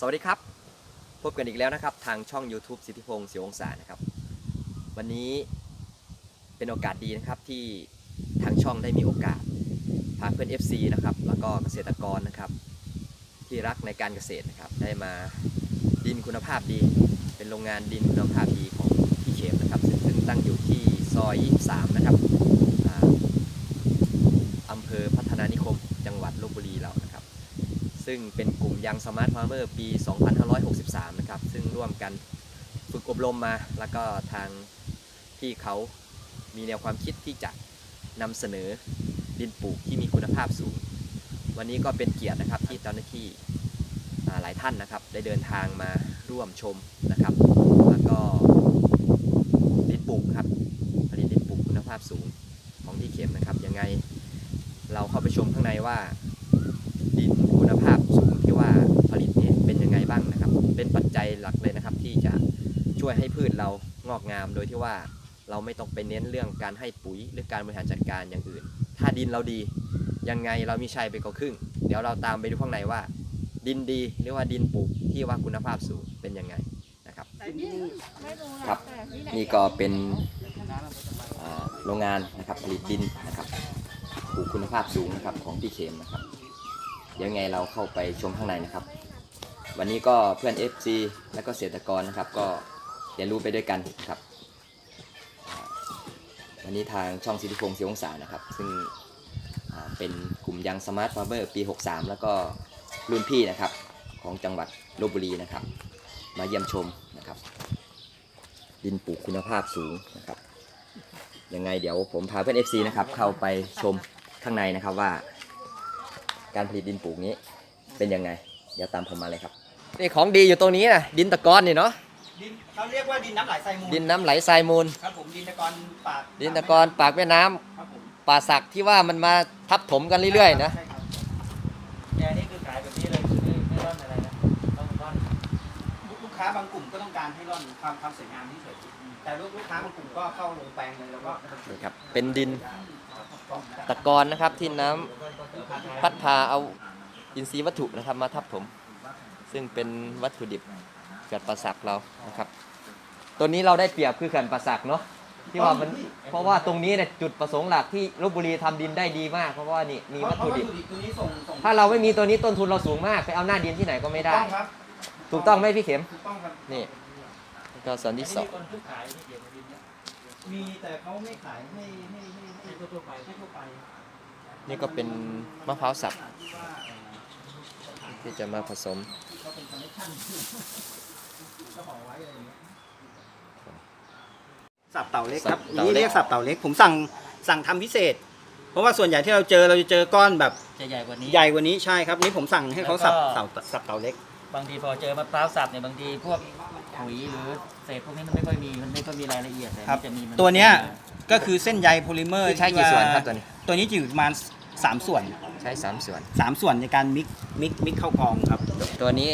สวัสดีครับ พบกันอีกแล้วนะครับ ทางช่อง YouTube สิทธิพงศ์เสียวองศานะครับ วันนี้เป็นโอกาสดีนะครับที่ทางช่องได้มีโอกาสพาเพื่อน FC นะครับ แล้วก็เกษตรกรนะครับ ที่รักในการเกษตรนะครับ ได้มาดินคุณภาพดี เป็นโรงงานดินคุณภาพดีของพี่เขมนะครับ ซึ่งตั้งอยู่ที่ซอย 23 นะครับออำเภอพัฒนานิคม จังหวัดลบบุรีเรา ซึ่งเป็นกลุ่มยังสมาร์ทฟาร์มเมอร์ปี 2563 นะครับ ซึ่งร่วมกันฝึกอบรมมา แล้วก็ทางที่เขามีแนวความคิดที่จะนำเสนอดินปลูกที่มีคุณภาพสูง วันนี้ก็เป็นเกียรตินะครับที่เจ้าหน้าที่หลายท่านนะครับ ได้เดินทางมาร่วมชมนะครับ แล้วก็ดินปลูกครับผลิตดินปลูกคุณภาพสูงของที่เข็มนะครับยังไงเราเข้าไปชมข้างในว่าดิน คุณภาพสูงที่ว่าผลิตเนี่ยเป็นยังไงบ้างนะครับ เป็นปัจจัยหลักเลยนะครับ ที่จะช่วยให้พืชเรางอกงาม โดยที่ว่าเราไม่ต้องไปเน้นเรื่องการให้ปุ๋ยหรือการบริหารจัดการอย่างอื่น ถ้าดินเราดียังไงเรามีชัยไปกว่าครึ่ง เดี๋ยวเราตามไปดูข้างในว่า ดินดีหรือว่าดินปลูกที่ว่าคุณภาพสูงเป็นยังไงนะครับครับ นี่ก็เป็นโรงงานนะครับผลิตดินนะครับปลูกคุณภาพสูงนะครับของพี่เขมนะครับ เดี๋ยวไงเราเข้าไปชมข้างในนะครับ วันนี้ก็เพื่อน FC และก็เกษตรกรนะครับ ก็เรียนรู้ไปด้วยกันครับ วันนี้ทางช่องสิทธิพงศ์เสียงศานะครับ ซึ่งเป็นกลุ่มยังสมาร์ทฟาร์เมอร์ปี 63 แล้วก็รุ่นพี่นะครับของจังหวัดลบบุรีนะครับ มาเยี่ยมชมนะครับ ดินปลูกคุณภาพสูงนะครับยังไงเดี๋ยวผมพาเพื่อน FC นะครับเข้าไปชมข้างในนะครับว่า การผลิตดินปลูกนี้เป็นยังไง เดี๋ยวตามผมมาเลยครับนี่ของดีอยู่ตรงนี้นะดินตะกอนนี่เนาะดินเขาเรียกว่าดินน้ำไหลทรายมูลดินน้ำไหลทรายมูลครับผมดินตะกอนปากดินตะกอนปากแม่น้ำครับผมป่าสักที่ว่ามันมาทับถมกันเรื่อยๆนะใช่ครับแกนี่คือขายแบบนี้เลยคือไม่ไม่ร่อนอะไรนะต้องร่อนลูกลูกค้าบางกลุ่มก็ต้องการให้ร่อนความความสวยงามที่เฉยแต่ลูกลูกค้าบางกลุ่มก็เข้าลงแปลงเลยแล้วก็นี่ครับเป็นดินต้องตะกอนนะครับที่น้ำ พัดพาเอาอินทรีย์วัตถุนะครับมาทับถมซึ่งเป็นวัตถุดิบเกิดประสักเรานะครับตัวนี้เราได้เปรียบคือเขื่อนประสักเนาะที่ว่ามันเพราะว่าตรงนี้เนี่ยจุดประสงค์หลักที่ลบบุรีทำดินได้ดีมาก เพราะว่านี่มีวัตถุดิบเพราะตัวนี้ส่งส่งถ้าเราไม่มีตัวนี้ต้นทุนเราสูงมากไปเอาหน้าดินที่ไหนก็ไม่ได้ ถูกต้องครับถูกต้องไหมพี่เข็มถูกต้องครับนี่ก็ส่วนที่สองมีคนซื้อขายที่เกี่ยวกับดินเนี่ยมีแต่เขาไม่ขายให้ให้ให้ให้ให้ทั่วๆไปให้ทั่วไป นี่ก็เป็นมะพร้าวสับที่ว่าเอ่อที่จะมาผสมก็เป็นคอนเนคชั่นก็บอกไว้อะไรอย่างเงี้ยสับเต่าเล็กครับสับเต่าเล็กนี่เรียกสับเต่าเล็ก ผมสั่งสั่งทำพิเศษ เพราะว่าส่วนใหญ่ที่เราเจอเราจะเจอก้อนแบบจะใหญ่กว่านี้ ใหญ่กว่านี้ใช่ครับนี่ผมสั่งให้เขาสับแล้วก็ เต่าสับเต่าเล็ก บางทีพอเจอมะพร้าวสับเนี่ยบางทีพวกปุ๋ยหรือเศษพวกนี้มันไม่ค่อยมีมันไม่ค่อยมีรายละเอียดแต่ครับ มันจะมีมัตัวเนี้ยก็คือเส้นใยโพลิเมอร์ใช้กี่ส่วนครับตัวนี้ ตัวนี้จะอยู่ประมาณ สามส่วนใช้สามส่วน สามส่วนในการมิกมิกมิกเข้ากองครับ ตัวนี้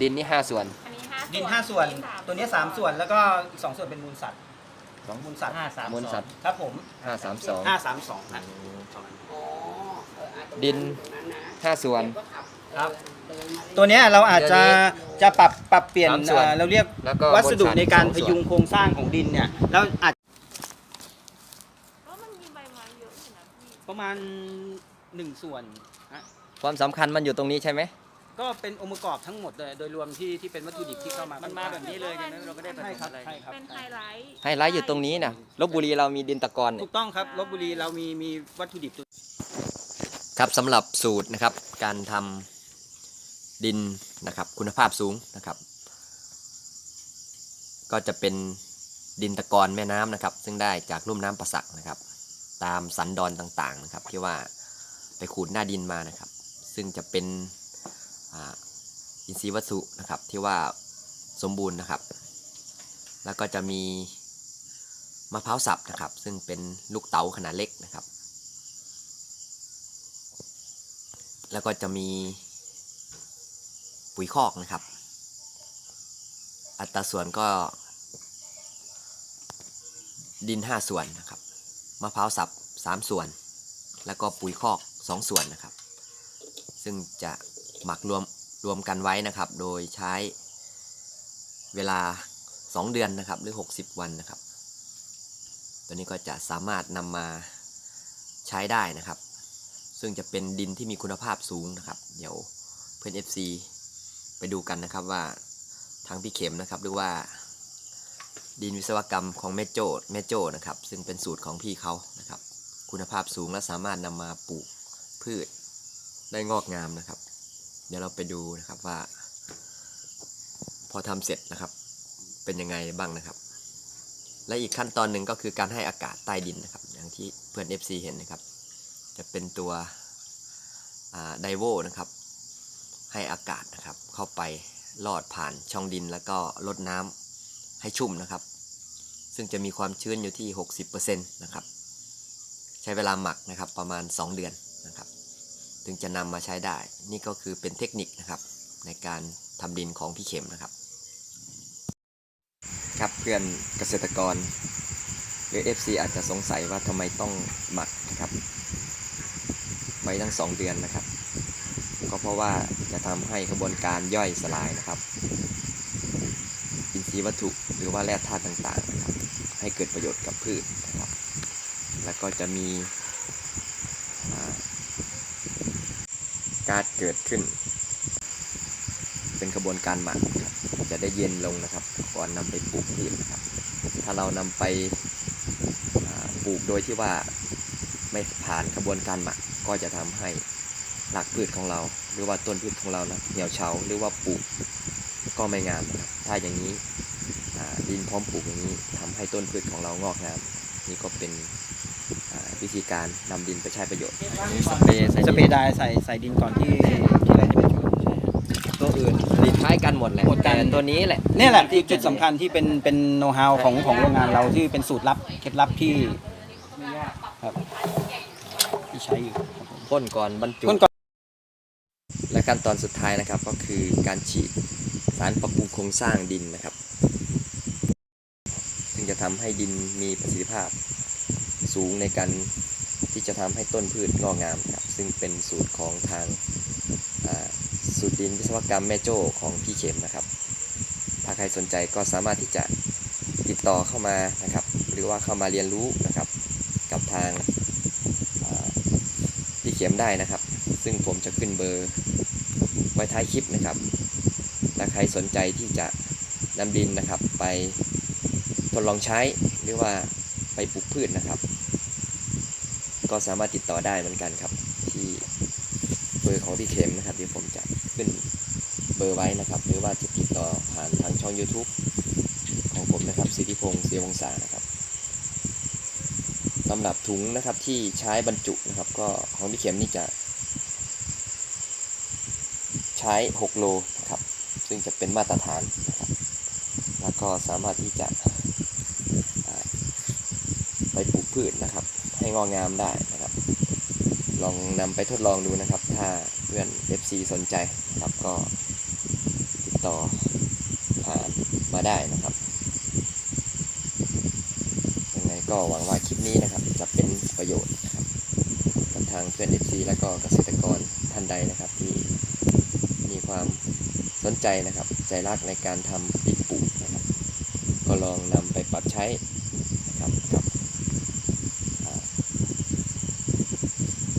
ดินนี่ห้าส่วน อันนี้ห้าดินห้าส่วนตัวนี้สามส่วนแล้วก็อีกสองส่วนเป็นมูลสัตว์สองมูลสัตว์ห้าสามมูลสสัอตงว์ ครับผมห้าสามสองห้าสามสองนะดินห้าส่วน ครับ ตัวเนี้ยเราอาจจะจะปรับปรับเปลี่ยนสามส่วนเอ่อเราเรียกแล้วก็วัสดุบนสัตว์ในการสองพส่วนยุงโครงสร้างของดินเนี่ยแล้วอาจ เพราะมันมีใบไม้เยอะอยู่นะพี่ ประมาณหนึ่งส่วนฮะความสำคัญมันอยู่ตรงนี้ใช่ไหม ก็เป็นองค์ประกอบทั้งหมดเลยโดยรวมที่ที่เป็นวัตถุดิบที่เข้ามามันมาแบบนี้เลยใช่ไหมเราไม่ได้ผใช่สมครับอะไรใช่ครับเป็นไฮไลท์ไฮไลท์อยู่ตรงนี้นะลบบุรีเรามีดินตะกอนเนี่ถูยกต้องครับลบบุรีเรามีมีวัตถุดิบตัวครับสำหรับสูตรนะครับการทำดินนะครับคุณภาพสูงนะครับ ก็จะเป็นดินตะกอนแม่น้ำนะครับ ซึ่งได้จากลุ่มน้ำประสักนะครับ ตามสันดอนต่างๆนะครับที่ว่าไปขูดหน้าดินมานะครับ ซึ่งจะเป็นอินทรีย์วัตถุนะครับที่ว่าสมบูรณ์นะครับ แล้วก็จะมีมะพร้าวสับนะครับ ซึ่งเป็นลูกเต๋าขนาดเล็กนะครับ แล้วก็จะมีปุ๋ยคอกนะครับ อัตราส่วนก็ดิน 5 ส่วนนะครับ มะพร้าวสับ 3 ส่วน แล้วก็ปุ๋ยคอก 2 ส่วนนะครับ ซึ่งจะหมักรวมรวมกันไว้นะครับ โดยใช้เวลา 2 เดือนนะครับหรือ 60 วันนะครับ ตัวนี้ก็จะสามารถนำมาใช้ได้นะครับ ซึ่งจะเป็นดินที่มีคุณภาพสูงนะครับ เดี๋ยวเพื่อน FC ไปดูกันนะครับว่าทางพี่เข็มนะครับหรือว่า ดินวิศวกรรมของแม่โจ้แม่โจ้นะครับ ซึ่งเป็นสูตรของพี่เขานะครับ คุณภาพสูงและสามารถนำมาปลูกพืชได้งอกงามนะครับ เดี๋ยวเราไปดูนะครับว่า พอทำเสร็จนะครับ เป็นยังไงบ้างนะครับ และอีกขั้นตอนหนึ่งก็คือการให้อากาศใต้ดินนะครับ อย่างที่เพื่อน FC เห็นนะครับ จะเป็นตัวไดโวนะครับ ให้อากาศนะครับเข้าไปลอดผ่านช่องดินแล้วก็ลดน้ำให้ชุ่มนะครับ ซึ่งจะมีความชื้นอยู่ที่ 60%นะครับ ใช้เวลาหมักนะครับประมาณ 2 เดือนนะครับ ถึงจะนำมาใช้ได้ นี่ก็คือเป็นเทคนิคนะครับในการทำดินของพี่เข็มนะครับ ครับเพื่อนเกษตรกรหรือ FC อาจจะสงสัยว่าทำไมต้องหมักนะครับไว้ตั้ง 2 เดือนนะครับ ก็เพราะว่าจะทำให้กระบวนการย่อยสลายนะครับ อินทรีย์วัตถุหรือว่าแร่ธาตุต่างๆนะครับ ให้เกิดประโยชน์กับพืชนะครับ แล้วก็จะมีการเกิดขึ้น เป็นกระบวนการหมักครับจะได้เย็นลงนะครับ ก่อนนำไปปลูกพืชนะครับ ถ้าเรานำไปปลูกโดยที่ว่าไม่ผ่านกระบวนการหมักก็จะทำให้หลักพืชของเรา หรือว่าต้นพืชของเรานะเหี่ยวเฉาหรือว่าปลูกก็ไม่งามนะครับ ถ้าอย่างนี้ ดินพร้อมปลูกอย่างนี้ทำให้ต้นพืชของเรางอกงามนี่ก็เป็นอ่าวิธีการนำดินไปใช้ประโยชน์สเปรย์ใส่สดินเปรย์ไดร์ใส่ใส่ดินก่อนที่ที่เราจะไปช่วยตัวอื่นดินคล้ายกันหมดแหละหมดกันแต่ตัวนี้แหละนี่แหละที่จุดสำคัญที่เป็นเป็นโน้ตฮาวของของโรงงานเราที่เป็นสูตรลับเคล็ดลับที่ครับที่ใช้อยู่ครับผมพ่นก่อนบรรจุพ่นก่อนและขั้นตอนสุดท้ายนะครับก็คือการฉีดสารปรับปรุงโครงสร้างดินนะครับซึ่ง จะทำให้ดินมีประสิทธิภาพ สูงในการที่จะทำให้ต้นพืชงอกงามครับซึ่งเป็นสูตรของทางสูตรดินวิศวกรรมแม่โจ้ของพี่เข็มนะครับ ถ้าใครสนใจก็สามารถที่จะติดต่อเข้ามานะครับ หรือว่าเข้ามาเรียนรู้นะครับ กับทางพี่เข็มได้นะครับ ซึ่งผมจะขึ้นเบอร์ไว้ท้ายคลิปนะครับ ถ้าใครสนใจที่จะนำดินนะครับไป ทดลองใช้หรือว่าไปปลูกพืชนะครับ ก็สามารถติดต่อได้เหมือนกันครับ ที่เบอร์ของพี่เข็มนะครับเดี๋ยวผมจะขึ้นเบอร์ไว้นะครับ หรือว่าจะติดต่อผ่านทางช่อง YouTube ของผมนะครับสิทธิพงศ์เสียวงศานะครับสำหรับถุงนะครับที่ใช้บรรจุนะครับ ก็ของพี่เข็มนี่จะ ใช้ 6 โลนะครับ ซึ่งจะเป็นมาตรฐานนะครับ แล้วก็สามารถที่จะ ไปปลูกพืชนะครับ ให้งอกงามได้นะครับ ลองนำไปทดลองดูนะครับ ถ้าเพื่อน FC สนใจนะครับก็ติดต่อผ่านมาได้นะครับยังไงก็หวังว่าคลิปนี้นะครับ จะเป็นประโยชน์นะครับกับทางเพื่อน FC และก็เกษตรกรท่านใดนะครับ ที่มีความสนใจนะครับ ใจรักในการทำดินปลูกนะครับ ก็ลองนำไปปรับใช้นะครับกับอ่า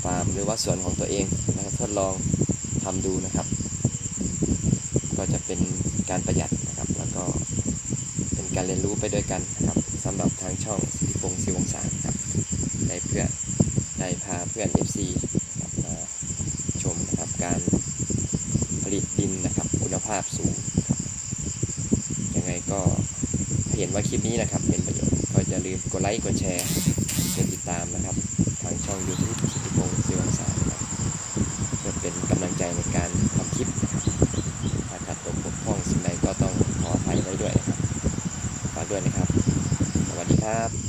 ฟา หรือว่าสวนของตัวเองนะครับทดลองทำดูนะครับ ก็จะเป็นการประหยัดนะครับ แล้วก็เป็นการเรียนรู้ไปด้วยกันนะครับสำหรับทางช่องสิทธิพงศิวงศาครับได้เพื่อนได้พาเพื่อน FC นะครับมาชมนะครับการผลิตดินนะครับคุณภาพสูงครับยังไงก็เห็นว่าคลิปนี้นะครับเป็นประโยชน์ก็อย่าลืมกดไลค์กดแชร์กดติดตามนะครับ ทางช่อง YouTube สิทธิพงศ์ศิวงศาครับเพื่อเป็นกำลังใจในการทำคลิปนะครับถ้าขาดตกบกพร่อง สิ่